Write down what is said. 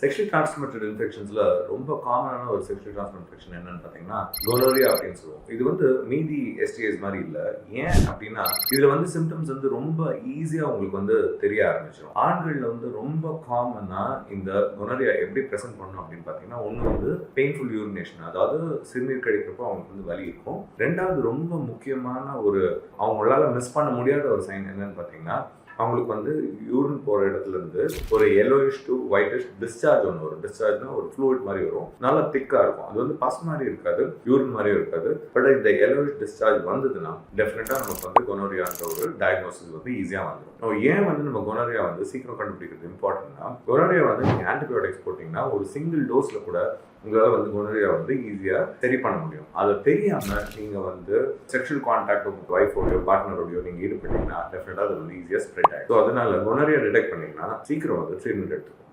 Sexual transmitted இன்ஃபெக்ஷன்ஸில் ரொம்ப காமனான ஒரு செக்ஷுவல் டிரான்ஸ்மிட் இன்ஃபெக்ஷன் என்னன்னு பார்த்தீங்கன்னா கொலோரியா அப்படின்னு சொல்லுவோம். இது வந்து மீதி எஸ்டிஎஸ் மாதிரி இல்லை. ஏன் அப்படின்னா இதில் வந்து சிம்டம்ஸ் வந்து ரொம்ப ஈஸியாக உங்களுக்கு வந்து தெரிய ஆரம்பிச்சிடும் ஆண்களில் வந்து ரொம்ப காமனாக இந்த கொனரியா எப்படி ப்ரெசென்ட் பண்ணணும் அப்படின்னு பார்த்தீங்கன்னா ஒன்று வந்து பெயின்ஃபுல் யூரினேஷன் அதாவது சிறுநீர் கழிக்கிறப்போ அவங்களுக்கு வந்து வலி இருக்கும். ரெண்டாவது ரொம்ப முக்கியமான ஒரு அவங்களால மிஸ் பண்ண முடியாத ஒரு சைன் என்னன்னு பார்த்தீங்கன்னா அவங்களுக்கு வந்து யூரின் போகிற இடத்துலேருந்து ஒரு எல்லோயிஷ் டு ஒயிட்டிஷ் டிஸ்சார்ஜ் ஒன்று வரும். டிஸ்சார்ஜ்னா ஒரு ஃப்ளூயிட் மாதிரி வரும். நல்லா திக்காக இருக்கும். அது வந்து பஸ் மாதிரி இருக்காது யூரின் மாதிரியும் இருக்காது. பட் இந்த எல்லோயிஷ் டிஸ்சார்ஜ் வந்ததுன்னா டெஃபினட்டாக நமக்கு வந்து கொனோரியான்ற ஒரு டயக்னோசிஸ் வந்து ஈஸியாக வந்துடும் ஏன் வந்து நம்ம கொனோரியா வந்து சீக்கிரம் கண்டுபிடிக்கிறது இம்பார்ட்டன்ட்னா கொனோரியா வந்து நீங்கள் ஆன்டிபயோட்டிக்ஸ் போட்டிங்கன்னா ஒரு சிங்கிள் டோஸில் கூட உங்களால் வந்து குணரியா வந்து ஈஸியாக சரி பண்ண முடியும். அதை தெரியாமல் நீங்கள் வந்து செக்ஷுவல் கான்டாக்ட் உங்கள் ஒய்ஃபோடையோ பார்ட்னரோடையோ நீங்கள் ஈடுபட்டீங்கன்னா டெஃபினட்டாக அது வந்து ஈஸியாக ஸ்ப்ரெட் ஆகிடும் ஸோ அதனால குணரியா டிடெக்ட் பண்ணிங்கன்னா சீக்கிரம் வந்து ட்ரீட்மெண்ட் எடுத்துக்கும்